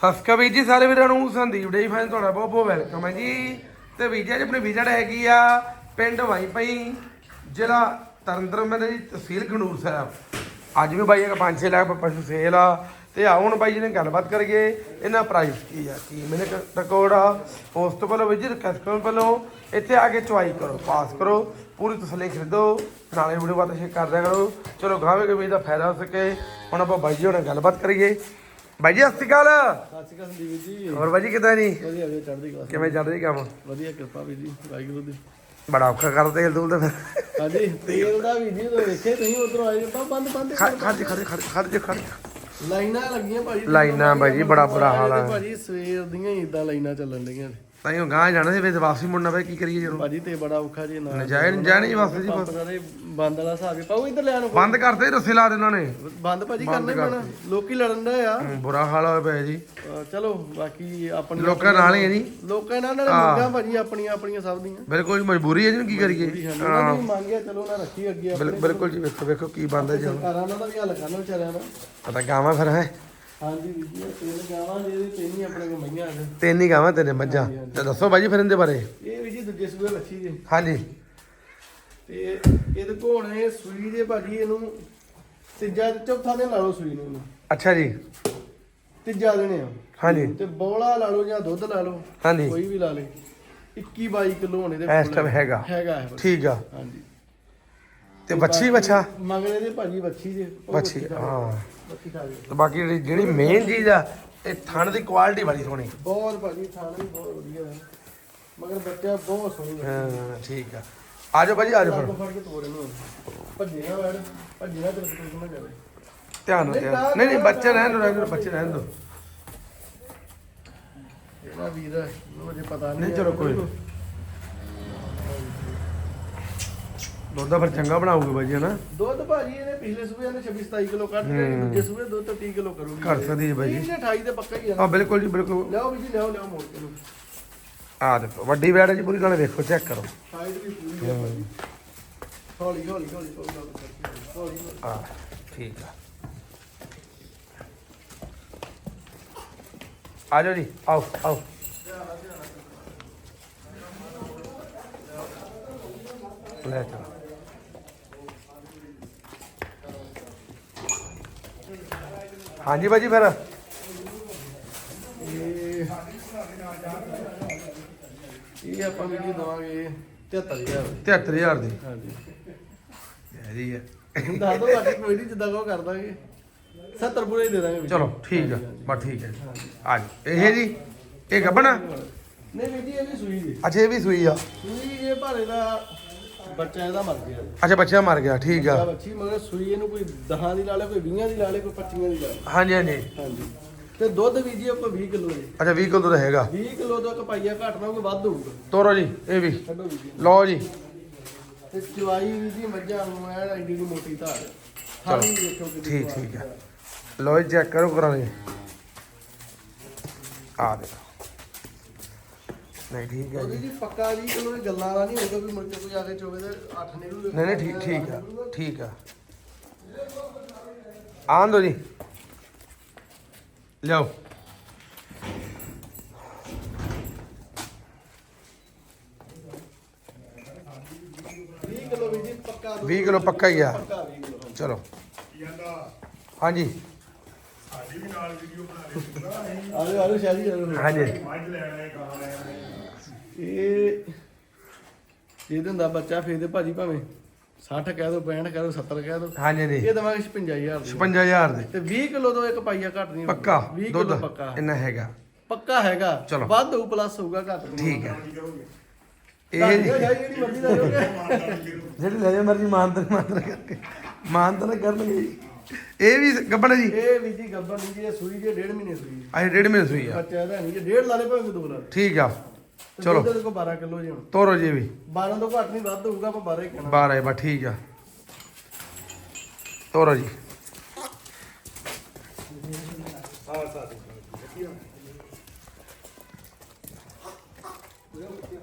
ਸਸਕਾ ਵੀਰ ਜੀ, ਸਾਰੇ ਵੀਰਾਂ ਨੂੰ ਸੰਦੀਪ ਡੇ ਫੈਨ ਤੁਹਾਡਾ ਬਹੁਤ ਬਹੁਤ ਵੈਲਕਮ ਹੈ ਜੀ। ਤੇ ਵੀਜਾ ਜੀ, ਅੱਜ ਆਪਣੀ ਵਿਜਟ ਹੈਗੀ ਆ ਪਿੰਡ ਵਾਈਪਈ, ਜ਼ਿਲ੍ਹਾ ਤਰਨਤਾਰਨ ਦੇ ਜੀ, ਤਹਿਸੀਲ ਖੰਡੂਰ ਸਾਹਿਬ। ਅੱਜ ਵੀ ਬਾਈ ਇੱਕ 5-6 ਲੱਖ ਪਸ਼ੂ ਸੇਲ ਆ। ਤੇ ਆਓ ਹੁਣ ਬਾਈ ਜੀ ਨੇ ਗੱਲਬਾਤ ਕਰੀਏ, ਇਹਨਾਂ ਪ੍ਰਾਈਸ ਕੀ ਆ, ਕੀ ਮੈਨੇ ਰਿਕਾਰਡ ਆ। ਉਸ ਤੋਂ ਪਹਿਲਾਂ ਵੀਰ ਜੀ ਕਸਟਮਰ ਵੱਲੋਂ ਇੱਥੇ ਆ ਕੇ ਚੁਆਈ ਕਰੋ ਪਾਸ ਕਰੋ, ਪੂਰੀ ਤਸੱਲੀ ਖਰੀਦੋ, ਨਾਲੇ ਵੀਡੀਓ ਬਾਤ ਸ਼ੇਅਰ ਕਰ ਕਰੋ। ਚਲੋ ਗਾਵੇਂ ਕਿ ਵੀ ਦਾ ਫਾਇਦਾ ਹੋ ਸਕੇ। ਹੁਣ ਆਪਾਂ ਬਾਈ ਜੀ ਨਾਲ ਗੱਲਬਾਤ ਕਰੀਏ। ਬਾਈ ਜੀ ਸਤਿ ਸ਼੍ਰੀ ਅਕਾਲ। ਸਤਿ ਸ਼੍ਰੀ ਅਕਾਲ ਸੰਦੀਪ ਜੀ। ਹੋਰ ਬਾਈ ਜੀ ਕਿਦਾਂ ਨਹੀਂ ਵਧੀਆ ਵਧੀਆ ਚੜ੍ਹਦੀ ਕਲਾ ਕਿਵੇਂ ਚੱਲ ਰਹੀ ਕੰਮ ਵਧੀਆ ਕਿਰਪਾ ਵੀ ਜੀ ਵਾਹਿਗੁਰੂ ਦੀ। ਬੜਾ ਔਖਾ ਕਰਦੇ ਹਿਲ ਦੂਲ ਤੇ ਫਿਰ। ਹਾਂਜੀ ਤੇਲ ਦਾ ਵੀ ਜੀ ਉਹ ਵੇਖੇ ਤੁਸੀਂ ਉਧਰੋਂ ਆਏ ਤਾਂ ਬੰਦ ਬੰਦ ਖੜ ਖੜ ਜੀ, ਖੜ ਜੀ, ਖੜ ਜੀ, ਜੀ, ਜੀ। ਲਾਈਨਾਂ ਲੱਗੀਆਂ ਭਾਜੀ ਲਾਈਨਾਂ ਭਾਜੀ, ਬੜਾ ਬੁਰਾ ਹਾਲ ਆ। ਭਾਜੀ ਸਵੇਰ ਦੀਆਂ ਹੀ ਇਦਾਂ ਲਾਈਨਾਂ ਚੱਲਣ ਡੀਆਂ ਨੇ। ਤਾਂ ਹੀ ਗਾਂ ਜਾਣਾ ਸੀ ਫਿਰ ਵਾਪਸੀ ਮੁੜਨਾ ਪਏ ਕੀ ਕਰੀਏ ਜਦੋਂ? ਭਾਜੀ ਤੇ ਬੜਾ ਔਖਾ ਜੀ ਨਾ ਨਜਾਇਜ਼ ਨਜਾਇਜ਼ ਨਹੀਂ ਵਾਪਸ ਜੀ ਬੰਦ ਵਾਲਾ ਹਿਸਾਬ ਹੀ ਪਾਉ ਇੱਧਰ ਲਿਆ ਨੂੰ ਬੰਦ ਕਰਤੇ ਰਸੇ ਲਾ ਦੇ ਉਹਨਾਂ। ਨੇ ਬੰਦ ਭਾਜੀ ਕਰਨੇ ਪੈਣਾ। ਲੋਕੀ ਲੜਨ ਦਾ ਆ। ਬੁਰਾ ਹਾਲ ਹੋਇਆ ਪਿਆ ਜੀ। ਚਲੋ ਬਾਕੀ ਆਪਣੀ ਲੋਕਾਂ ਨਾਲ ਹੀ ਹੈ ਜੀ। ਲੋਕਾਂ ਨਾਲ ਨਾਲੇ ਮੁਰਗਾਂ ਭਾਜੀ ਆਪਣੀਆਂ ਆਪਣੀਆਂ ਸਭ ਦੀਆਂ। ਬਿਲਕੁਲ ਜੀ, ਮਜਬੂਰੀ ਹੈ ਜੀ ਕੀ ਕਰੀਏ? ਨੇ ਮੰਗਿਆ ਚਲੋ ਉਹਨਾਂ ਰੱਖੀ ਅੱਗੇ ਬਿਲ- ਬਿਲਕੁਲ ਜੀ ਵੇਖੋ ਵੇਖੋ ਕੀ ਬੰਦਾ ਜੀ ਹੁਣ। ਸਰਕਾਰਾਂ ਦਾ ਵੀ ਹੱਲ ਕਰਨਾ ਵਿਚਾਰਿਆਂ ਦਾ ਪਤਾ ਗਾਵਾਂ ਫਿਰ ਹੈ? ਹਾਂਜੀ ਵੀਰ ਜੀ ਇਹ ਤਿੰਨ ਗਾਵਾਂ ਨੇ ਇਹਦੇ ਤਿੰਨ ਹੀ ਆਪਣੇ ਕੋਲ ਮਈਆਂ ਨੇ। ਤਿੰਨ ਹੀ ਗਾਵਾਂ ਤੇਰੇ ਮੱਝਾਂ। ਤੇ ਦੱਸੋ ਬਾਈ ਜੀ ਫਿਰ ਇਹਦੇ ਬਾਰੇ। ਇਹ ਵੀ ਜੀ ਦੂਜੇ ਸੂਏ ਲੱਛੀ ਜੀ ਹਾਂਜੀ। ਤੇ ਇਹਦੇ ਇਹ ਸੂਈ ਦੇ ਭਾਜੀ ਇਹਨੂੰ ਤੀਜਾ ਤੇ ਚੌਥਾ ਦਿਨ ਲਾ ਲਓ ਸੂਈ ਨੂੰ ਇਹਨੂੰ। ਅੱਛਾ ਜੀ। ਤੀਜਾ ਦਿਨ ਆ। ਹਾਂਜੀ। ਤੇ ਬੋਲਾ ਲਾ ਲਓ ਜਾਂ ਦੁੱਧ ਲਾ ਲਓ ਹਾਂਜੀ। ਕੋਈ ਵੀ ਲਾ ਲੇ 21 22 ਕਿਲੋ ਹੋਣੇ ਦੇ ਇਸ ਟਾਈਮ ਹੈਗਾ। ਹੈਗਾ ਹੈ। ਠੀਕ ਆ। ਹਾਂਜੀ। ਤੇ ਬੱਚੀ ਬੱਚਾ ਮਗਲੇ ਦੇ ਭਾਜੀ ਬੱਚੀ ਦੇ ਉਹ ਬੱਚੀ ਖਾ ਹਾਂ। ਬੱਚੀ ਖਾ ਗਈ ਤੇ ਬਾਕੀ ਜਿਹੜੀ ਜਿਹੜੀ ਮੇਨ ਚੀਜ਼ ਆ ਇਹ ਥਣ ਦੀ ਕੁਆਲਿਟੀ ਬੜੀ ਸੋਹਣੀ। ਬਹੁਤ ਭਾਜੀ ਥਾਣਾ ਵੀ ਬਹੁਤ ਵਧੀਆ ਹੈ। ਮਗਰ ਬੱਚਾ ਬਹੁਤ ਸੋਹਣੀ ਹੈ ਹਾਂ ਠੀਕ ਆ। ਆ ਜਾਓ ਭਾਜੀ ਆ ਜਾਓ ਫਿਰ। ਫੜ ਕੇ ਤੋੜ ਇਹਨੂੰ। ਭੱਜੇ ਨਾ ਵੜ ਭੱਜੇ ਨਾ ਤੇ ਨਾ ਜਾਵੇ? ਧਿਆਨ ਨਾਲ ਧਿਆਨ। ਨਹੀਂ ਨਹੀਂ ਬੱਚੇ ਰਹਿਣ ਦਿਓ ਰਹਿਣ ਦਿਓ ਬੱਚੇ ਰਹਿਣ ਦਿਓ। ਇਹਦਾ ਵੀਰ ਨੂੰ ਅਜੇ ਪਤਾ ਨਹੀਂ ਨਹੀਂ ਚਲੋ ਕੋਈ ਨੀ। ਦੁੱਧ ਫਿਰ ਚੰਗਾ ਬਣਾਉਗੇ ਭਾਜੀ ਹਨਾ? ਦੁੱਧ ਭਾਜੀ ਇਹਨੇ ਪਿਛਲੇ ਸੂਬੇ ਨੇ 26 27 ਕਿਲੋ ਕੱਢ ਕੇ ਦੂਜੇ ਸੂਬੇ ਦੁੱਧ ਤਾਂ 30 ਕਿਲੋ ਕਰੂਗੀ। ਕਰ ਸਕਦੀ ਹੈ ਇਹਨੇ 28 ਤੇ ਪੱਕਾ ਹੀ ਆ ਹਾਂ ਬਿਲਕੁਲ ਜੀ ਬਿਲਕੁਲ। ਲਿਆਓ ਜੀ ਲਿਆਓ ਲਿਆਓ ਮੋੜ ਕੇ ਆ ਦੇਖੋ ਵੱਡੀ ਵੈੜ ਜੀ ਪੂਰੀ ਨਾਲੇ ਵੇਖੋ ਚੈੱਕ ਕਰੋ। ਸਾਈਡ ਵੀ ਪੂਰੀ ਹੈ। ਭਾਜੀ ਹੌਲੀ ਹੌਲੀ ਹੌਲੀ ਹੌਲੀ ਹੌਲੀ ਹੌਲੀ ਆ ਠੀਕ ਆ। ਆ ਜਾਓ ਜੀ ਆਓ ਆਓ। ਲੈ ਚਲੋ। ਹਾਂਜੀ ਭਾਜੀ ਫਿਰ। ਇਹ ਆਪਾਂ ਵੀਡੀਓ ਦਵਾਂਗੇ 73000 73000 ਦੀ। ਹਾਂਜੀ। ਹੈਰੀ ਹੈ। ਦੱਸ ਦੋ ਬਾਕੀ ਕੋਈ ਨਹੀਂ ਜਿੱਦਾਂ ਕੋ ਕਰ ਦਾਂਗੇ। 70 ਪੂਰੇ ਹੀ ਦੇ ਦਾਂਗੇ ਵੀਡੀਓ। ਚਲੋ ਠੀਕ ਆ। ਬਸ ਠੀਕ ਹੈ ਆ ਜੀ ਇਹ ਜੀ ਇਹ ਗੱਬਣਾ? ਨਹੀਂ ਜੀ ਇਹ ਵੀ ਸੂਈ ਜੀ। ਅੱਛਾ ਇਹ ਵੀ ਸੂਈ ਆ। ਸੂਈ ਇਹ ਭਾਰੇ ਦਾ ਬੱਚਾ ਇਹਦਾ ਮਰ ਗਿਆ। ਅੱਛਾ ਬੱਚਾ ਮਰ ਗਿਆ ਠੀਕ ਆ। ਬੱਚੀ ਮਗਰ ਸੂਈ ਇਹਨੂੰ ਕੋਈ 10 ਦੀ ਲਾ ਲੇ ਕੋਈ 20 ਦੀ ਲਾ ਲੇ ਕੋਈ 25 ਦੀ ਲਾ ਲੇ। ਹਾਂਜੀ ਹਾਂਜੀ। ਹਾਂਜੀ। ਤੇ ਦੁੱਧ ਵੀ ਜੀ ਆਪਾਂ 20 ਕਿਲੋ ਜੀ ਅੱਛਾ 20 ਕਿਲੋ ਦਾ ਹੈਗਾ। 20 ਕਿਲੋ ਦਾ ਕਪਾਈਆ ਘੱਟ ਨਾ ਕੋਈ ਵੱਧ ਹੋਊਗਾ। ਤੋਰੋ ਜੀ ਇਹ ਵੀ। ਛੱਡੋ ਵੀ ਜੀ ਲਓ ਜੀ। ਤੇ ਚਵਾਈ ਵੀ ਜੀ ਮੱਝਾਂ ਨੂੰ ਐ ਐਡੀ ਦੀ ਮੋਟੀ ਧਾਰ ਖਾਲੀ ਦੇਖੋ ਕਿੰਨੀ ਠੀਕ ਚਵਾਈ ਠੀਕ ਹੈ। ਲਓ ਜੀ ਚੈੱਕ ਕਰੋ ਕਰਾਂਗੇ। ਆ ਦੇਖੋ। ਨਹੀਂ ਠੀਕ ਹੈ ਉਹਦੀ ਜੀ। ਜੀ ਪੱਕਾ 20 ਕਿਲੋ ਦੀ ਗੱਲਾਂ ਦਾ ਨਹੀਂ ਹੋਊਗਾ ਵੀ ਮੁੜ ਕੇ ਕੋਈ ਆ ਕੇ ਚੋਵੇ ਤੇ 8 ਨਿਕਲੂ ਨਹੀਂ ਨਹੀਂ ਠੀਕ ਠੀਕ ਆ ਠੀਕ ਆ। ਆਨ ਦੋ ਜੀ। ਲਿਆਓ। 20 ਕਿਲੋ ਵੀ ਜੀ ਪੱਕਾ ਦੁੱਧ 20 ਕਿਲੋ ਪੱਕਾ ਹੀ ਆ। ਪੱਕਾ 20 ਕਿਲੋ। ਚਲੋ। ਹਾਂਜੀ। ਆਲੇ ਆਲੇ ਸ਼ਾਦੀ ਹਾਂਜੀ। ਇਹ ਇਹ ਦਿੰਦਾ ਬੱਚਾ ਫੇਰ ਦੇ ਭਾਜੀ ਭਾਵੇਂ 60 ਕਹਿ ਦੋ 65 ਕਹਿ ਦੋ 70 ਕਹਿ ਦੋ। ਹਾਂਜੀ ਜੀ। ਇਹ ਦਵਾਂਗੇ 55000 ਦੀ। 55000 ਦੇ। ਤੇ 20 ਕਿਲੋ ਤੋਂ ਇੱਕ ਪਾਈਆ ਘੱਟ ਨਹੀਂ ਪੱਕਾ। 20 ਦੁੱਧ। ਕਿਲੋ ਪੱਕਾ। ਇੰਨਾ ਹੈਗਾ। ਪੱਕਾ ਹੈਗਾ। ਵੱਧ ਹੋਊ ਪਲੱਸ ਹੋਊਗਾ ਘੱਟ ਨਹੀਂ ਠੀਕ ਹੈ। ਇਹ ਜਿਹੜੀ ਮਰਜ਼ੀ ਦਾ ਜਿਹੜੀ ਲੈ ਜਾ ਮਰਜ਼ੀ ਮਾਨਤਨ ਮਾਨਤਨ ਕਰਕੇ। ਮਾਨਤਨ ਕਰਨਗੇ। ਇਹ ਵੀ ਗੱਬਣ ਜੀ? ਇਹ ਵੀ ਜੀ ਨਹੀਂ ਜੀ ਇਹ ਸੂਈ ਜੇ ਡੇਢ ਮਹੀਨੇ ਸੂਈ ਅਜੇ ਡੇਢ ਮਹੀਨੇ ਸੂਈ ਆ। ਬੱਚਾ ਇਹਦਾ ਨਹੀਂ ਜੇ ਡੇਢ ਲਾ ਲੇ ਭਾਵੇਂ ਦੋ ਲਾ ਲੇ ਠੀਕ ਆ। ਚਲੋ। ਦੁੱਧ ਕੋਲ 12 ਕਿਲੋ ਜੀ ਹੁਣ। ਤੋਰੋ ਜੀ ਇਹ ਵੀ। 12 ਤੋਂ ਘੱਟ ਨਹੀਂ ਵੱਧ ਹੋਊਗਾ ਆਪਾਂ 12 ਹੀ ਕਹਿਣਾ। 12 ਹੈ ਬਾ ਠੀਕ ਆ। ਤੋਰੋ ਜੀ।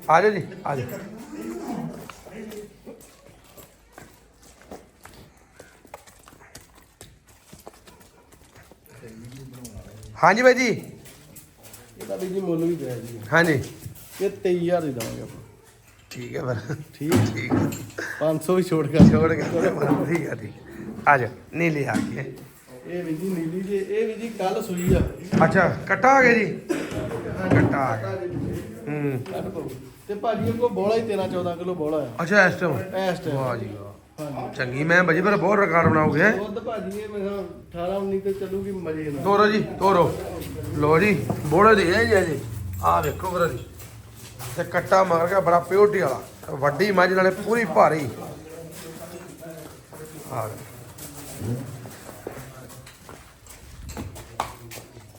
ਆ ਜਾਓ ਜੀ ਆ ਜਾਓ। ਹਾਂਜੀ ਬਾਈ ਜੀ। ਇਹਦਾ ਵੀ ਜੀ ਮੁੱਲ ਵੀ ਜਾਇਜ਼ ਜੀ। ਹਾਂਜੀ। ਇਹ 23000 ਦੀ ਦਵਾਂਗੇ ਆਪਾਂ। ਠੀਕ ਹੈ ਫਿਰ। ਠੀਕ ਠੀਕ ਹੈ। 500 ਵੀ ਛੋੜ ਕਰ। ਛੋੜ ਕੇ ਠੀਕ ਹੈ ਠੀਕ ਆ ਜਾ ਨੀਲੀ ਆ ਗਈ ਹੈ। ਇਹ ਵੀ ਜੀ ਨੀਲੀ ਜੀ ਇਹ ਵੀ ਜੀ ਕੱਲ ਸੂਈ ਆ। ਅੱਛਾ ਕੱਟਾ ਆ ਗਿਆ ਜੀ? ਕੱਟਾ ਆ ਗਿਆ। ਹੂੰ। ਪਾਓ ਤੇ ਭਾਜੀ ਕੋ ਬੋਲਾ ਹੀ 13 14 ਕਿਲੋ ਬੋਲਾ ਆ। ਅੱਛਾ ਇਸ ਟਾਈਮ ਇਸ ਟਾਈਮ ਵਾਹ ਜੀ ਵਾਹ। ਹਾਂਜੀ। ਚੰਗੀ ਮੈਂ ਭਾਜੀ ਫਿਰ ਬਹੁਤ ਰਿਕਾਰਡ ਬਣਾਓਗੇ ਦੁੱਧ ਭਾਜੀ ਇਹ ਮੇਰਾ 18 19 ਤੇ ਚੱਲੂਗੀ ਮਜੇ ਨਾਲ। ਤੋਰੋ ਜੀ ਤੋਰੋ। ਲੋ ਜੀ ਬੋੜੇ ਦੇ ਹੈ ਜੀ। ਅਜੇ ਆ ਵੇਖੋ ਵੀਰ ਜੀ। ਤੇ ਕੱਟਾ ਮਗਰ ਗਿਆ, ਬੜਾ ਪਿਓਰਟੀ ਵਾਲਾ। ਵੱਡੀ ਮੱਝ ਨਾਲੇ ਪੂਰੀ ਭਾਰੀ। ਆ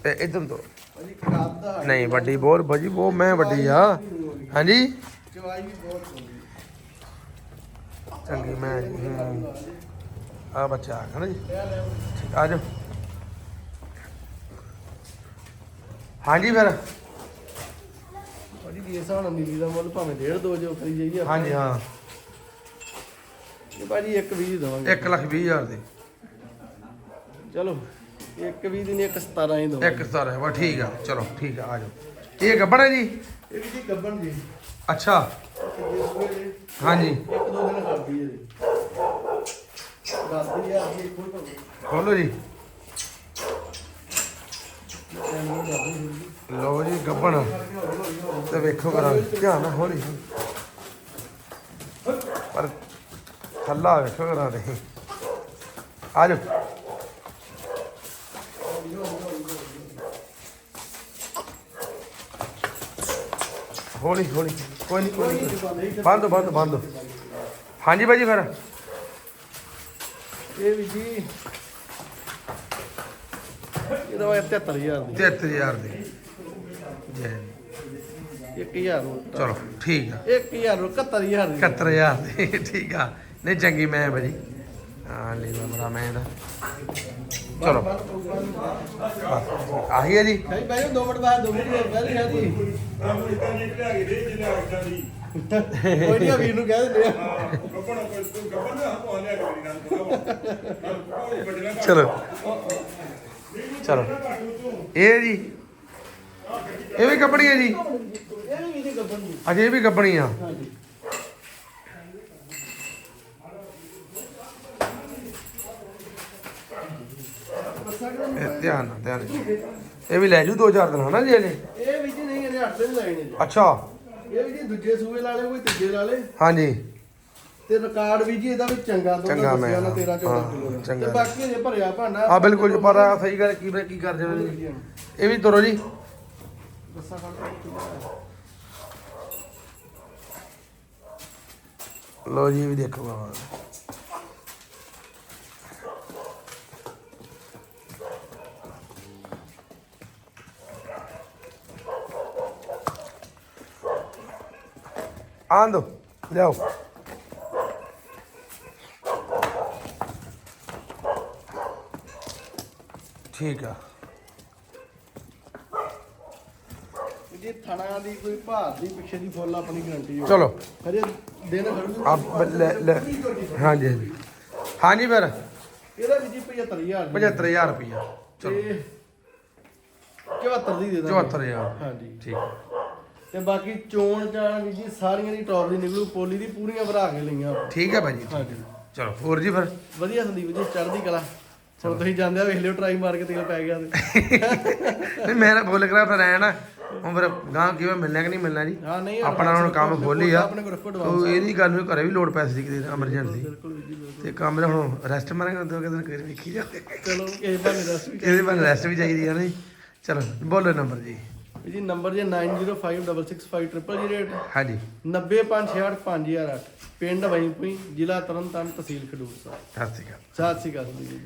ਤੇ ਇਦਾਂ ਤੋਂ ਨਹੀਂ, ਵੱਡੀ ਬਹੁਤ, ਭਾਜੀ ਬਹੁਤ, ਮੈਂ ਵੱਡੀ ਆ। ਹਾਂਜੀ? ਚੰਗੀ ਮੈਂ ਆ ਬੱਚਾ ਆ ਗਿਆ ਜੀ। ਆ ਜਾਓ। ਹਾਂਜੀ ਫਿਰ। ਭਾਜੀ ਇਹ ਹਿਸਾਬ ਨਾਲ ਦਾ ਮੁੱਲ ਭਾਵੇਂ ਡੇਢ ਦੋ ਜੋ ਕਰੀ ਜਾਈਏ ਆਪਾਂ। ਹਾਂਜੀ ਹਾਂ। ਇਹ ਭਾਜੀ ਇੱਕ 20 ਦਵਾਂਗੇ। 1 ਲੱਖ ਵੀਹ ਹਜ਼ਾਰ ਦੇ। ਚਲੋ ਇੱਕ 20 ਦੀ ਨਹੀਂ ਇੱਕ 17 ਹੀ ਦਵਾਂਗੇ। ਇੱਕ ਸਤਾਰਾਂ ਵਾ ਠੀਕ ਆ। ਚਲੋ ਠੀਕ ਆ ਆ ਜਾਓ। ਇਹ ਗੱਬੜ ਹੈ ਜੀ? ਇਹ ਵੀ ਜੀ ਗੱਬਣ ਜੀ। ਅੱਛਾ। ਹਾਂਜੀ। ਇੱਕ ਦੋ ਦਿਨ ਖੜਦੀ ਹੈ ਜੀ। ਦੱਸਦੀ ਆ ਜੀ ਕੋਈ ਤਾਂ ਖੋਲੋ ਜੀ। ਲਓ ਜੀ, ਗੱਬਣ। ਤੇ ਵੇਖੋ ਕਰਾਂ, ਧਿਆਨ ਨਾਲ ਹੌਲੀ। ਪਰ ਥੱਲਾ ਵੇਖੋ ਕਰਾਂ ਦੇ ਆ ਜਾਓ। ਹੌਲੀ ਹੌਲੀ। ਕੋਈ ਨਹੀਂ ਕੋਈ ਨਹੀਂ ਬੰਦ ਬੰਦ ਬੰਦ। ਹਾਂਜੀ ਭਾਜੀ ਫਿਰ। ਇਹ ਵੀ ਜੀ ਇਹਦਾ ਵਾ 73000 ਦੀ। 73000 ਦੀ। ਜੈ 1000 ਨੂੰ ਚਲੋ ਠੀਕ ਆ। 1000 ਨੂੰ 71000 ਦੀ। 71000 ਦੀ। ਠੀਕ ਆ। ਨਹੀਂ ਚੰਗੀ ਮੈਂ ਭਾਜੀ। ਹਾਂ ਲੈ ਲਾ ਬੜਾ ਮੈਂ ਦਾ ਚਲੋ। ਆਹੀ ਹੈ ਜੀ? ਭਾਈ ਭਾਈ 2 ਮਿੰਟ ਬਾਅਦ 2 ਮਿੰਟ ਹੋਰ ਕਹਿ ਰਿਹਾ ਜੀ। ਕੋਈ ਨਹੀਂ ਵੀਰ ਨੂੰ ਕਹਿ ਦਿੰਦੇ ਆ। ਚਲੋ। ਚਲੋ। ਇਹ ਜੀ। ਇਹ ਵੀ ਕੱਪੜੀ ਹੈ ਜੀ? ਅਜੇ ਇਹ ਵੀ ਕੱਪੜੀ ਆ। ਇਹ ਧਿਆਨ ਨਾਲ ਧਿਆਨ ਨਾਲ। ਇਹ ਵੀ ਲੈ ਜੂ ਦੋ ਚਾਰ ਦਿਨ ਹਨਾ ਜੀ ਇਹਨੇ? ਇਹ ਵੀ ਜੀ ਨਹੀਂ ਇਹਨੇ 8 ਦਿਨ ਲਾਏ ਜੀ ਅੱਛਾ। ਇਹ ਵੀ ਜੀ ਦੂਜੇ ਸੂਏ ਲਾਲੇ ਕੋਈ ਤੀਜੇ ਲਾਲੇ ਹਾਂਜੀ। ਤੇ ਰਿਕਾਰਡ ਵੀ ਜੀ ਇਹਦਾ ਵੀ ਚੰਗਾ ਦੁੱਧ ਚੰਗਾ ਮੈਂ, ਦੱਸਿਆ ਨਾ 13 14 ਹਾਂ, ਕਿਲੋ ਦਾ। ਚੰਗਾ। ਤੇ ਬਾਕੀ ਹਜੇ ਭਰਿਆ ਭਾਂਡਾ। ਆ ਬਿਲਕੁਲ ਜੀ, ਪਰ ਆਹ ਸਹੀ ਗੱਲ ਕੀ ਕੀ ਕਰ ਜਾਣਾ ਜੀ? ਇਹ ਵੀ ਤੁਰੋ ਜੀ। ਦੱਸਾਂ ਲੋ ਜੀ ਇਹ ਵੀ ਦੇਖੋ ਬਾਬਾ। ਆਂਦੋ ਲਿਆਓ। ਠੀਕ ਆ। ਜੀ ਥਣਾ ਦੀ ਕੋਈ ਭਾਰ ਦੀ ਪਿੱਛੇ ਦੀ ਫੁੱਲ ਆਪਣੀ ਗਾਰੰਟੀ ਹੋ ਚਲੋ। ਹਜੇ ਦਿਨ ਖੜੂ ਲੈ ਲੈ ਹਾਂਜੀ ਹਾਂਜੀ। ਹਾਂਜੀ ਫਿਰ। ਇਹਦਾ ਵੀ ਜੀ 75000 ਦੀ। 75000 ਰੁਪਇਆ ਚਲੋ। ਤੇ 74 ਦੀ ਦੇ ਦਾਂਗੇ। 74000 ਹਾਂਜੀ। ਠੀਕ। ਤੇ ਬਾਕੀ ਚੋਣ ਚਾਣ ਵੀ ਜੀ ਸਾਰੀਆਂ ਦੀ ਦੀ ਨਿਕਲੂ ਪੋਲੀ ਦੀ ਪੂਰੀਆਂ ਭਰਾ ਕੇ ਲਈਆਂ। ਠੀਕ ਹੈ ਭਾਜੀ। ਹਾਂਜੀ। ਚਲੋ ਹੋਰ ਜੀ ਫਿਰ। ਵਧੀਆ ਸੰਦੀਪ ਜੀ ਚੜ੍ਹਦੀ ਕਲਾ। ਹੁਣ ਤੁਸੀਂ ਜਾਂਦੇ ਆ ਵੇਖ ਲਿਓ ਟਰਾਈ ਮਾਰ ਕੇ ਤੇਲ ਪੈ ਗਿਆ ਤੇ। ਨਹੀਂ ਮੈਂ ਨਾ ਬੋਲ ਕਰਾ ਫਿਰ ਆਇਆ ਨਾ ਹੁਣ ਫਿਰ ਗਾਂ ਕਿਵੇਂ ਮਿਲਣਾ ਕਿ ਨਹੀਂ ਮਿਲਣਾ ਜੀ? ਹਾਂ ਨਹੀਂ ਆਪਣਾ ਹੁਣ ਕੰਮ ਖੋਲੀ ਆ ਆਪਣੇ ਕੋਲ ਰੱਖੋ ਤੋ ਇਹ ਨਹੀਂ ਗੱਲ ਵੀ ਘਰੇ ਵੀ ਲੋੜ ਪੈਸੇ ਦੀ ਕਿਤੇ ਐਮਰਜੈਂਸੀ। ਤੇ ਕੰਮ ਦਾ ਹੁਣ ਰੈਸਟ ਮਾਰਾਂਗੇ ਦੋ ਕਿਤੇ ਕਿਤੇ ਵੇਖੀ ਜਾ ਚਲੋ ਕਿਸੇ ਬਾਰੇ ਦੱਸ ਵੀ ਇਹਦੇ ਬਾਰੇ ਰੈਸਟ ਵੀ ਚਾਹੀਦੀ ਆ ਨਹੀਂ ਚਲੋ ਬੋਲੋ ਨੰਬਰ ਜੀ। ਜੀ ਨੰਬਰ ਜੇ 9056650008 ਹਾਂਜੀ। 90568 5008 ਪਿੰਡ ਵਈਪੁਈ ਜ਼ਿਲ੍ਹਾ ਤਰਨਤਾਰਨ ਤਹਿਸੀਲ ਖਡੂਰ ਸਾਹਿਬ। ਸਤਿ ਸ਼੍ਰੀ ਅਕਾਲ। ਸਤਿ ਸ਼੍ਰੀ ਅਕਾਲ ਜੀ।